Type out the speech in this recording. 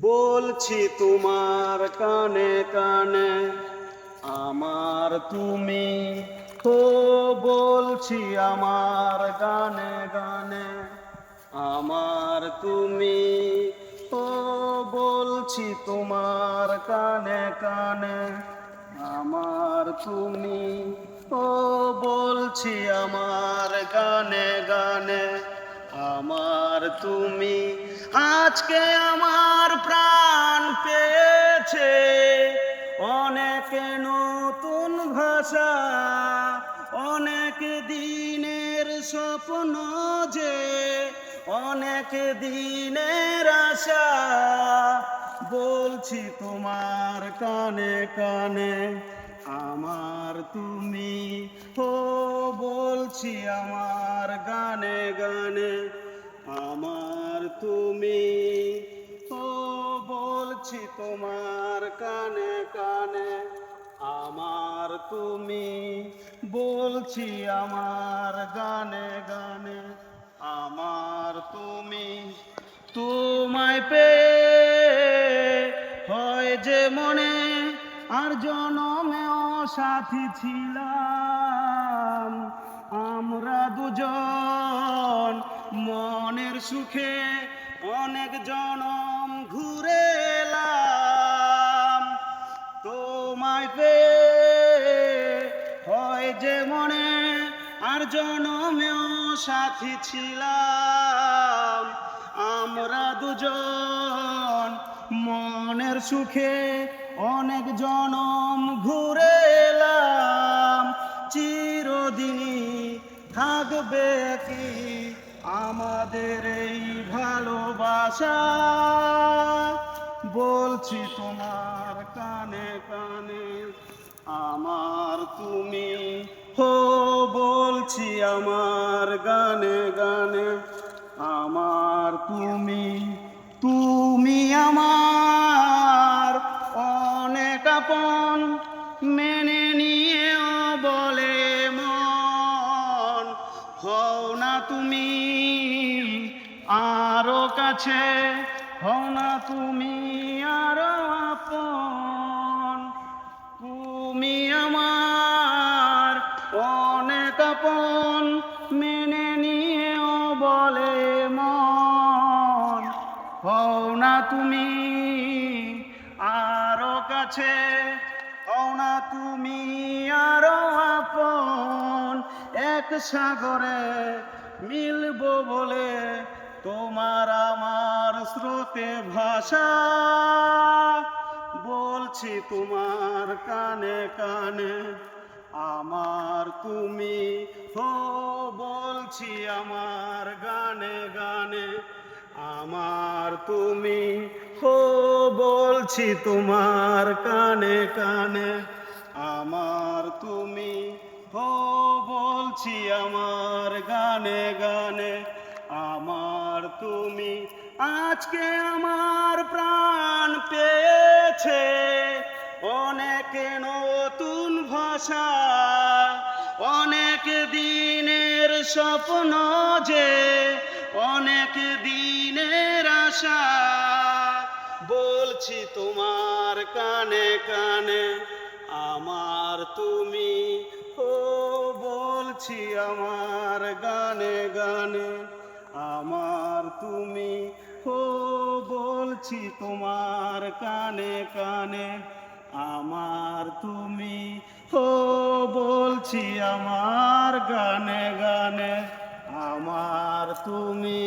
বলছি তোমার কানে কানে, আমার তুমি তো বলছি আমার গানে গানে, আমার তুমি ও বলছি তোমার কানে কানে, আমার তুমি ও বলছি আমার গানে গানে আমার তুমি আজকে আমার প্রাণ পেয়েছে। অনেক নতুন ভাষা, অনেক দিনের স্বপ্ন যে, অনেক দিনের আশা। বলছি তোমার কানে কানে, আমার তুমি, ও বলছি আমার গানে গানে। আমার তুমি ও বলছি তোমার কানে কানে, আমার তুমি, বলছি আমার গানে গানে, আমার তুমি তোমায় পে হয় যে মনে আর জনমেও সাথী ছিলাম। আমরা দুজন মনের সুখে অনেক জনম ঘুরে তোমায় পেয়ে হয় যে মনে আর জনমেও সাথী ছিলাম। আমরা দুজন মনের সুখে অনেক জনম ঘুরে এলাম চিরদিনই থাকবে কি আমাদের এই ভালোবাসা, বলছি তোমার কানে কানে, আমার তুমি হো, বলছি আমার গানে গানে, আমার তুমি তুমি আমার অনেক আপন, মেনে নিয়েও বলে মন, হও না তুমি। আরও কাছে হও না তুমি আর আপন। তুমি আমার অনেক আপন, মেনে নিয়েও বলে মন। হও না তুমি আরও কাছে, হও না তুমি আরও আপন। এক সাগরে মিলবো বলে তোমার আমার স্রোতে ভাষা, বলছি তোমার কানে কানে, আমার তুমি হো, বলছি আমার গানে গানে, আমার তুমি হো, বলছি তোমার কানে কানে, আমার তুমি হো, বলছি আমার গানে গানে আমার তুমি আজকে আমার প্রাণ পেয়েছে। অনেক নতুন ভাষা, অনেক দিনের স্বপ্ন যে, অনেক দিনের আশা। বলছি তোমার কানে কানে, আমার তুমি, ও বলছি আমার গানে আমার তুমি ও বলছি তোমার কানে কানে, আমার তুমি ও বলছি আমার গানে গানে, আমার তুমি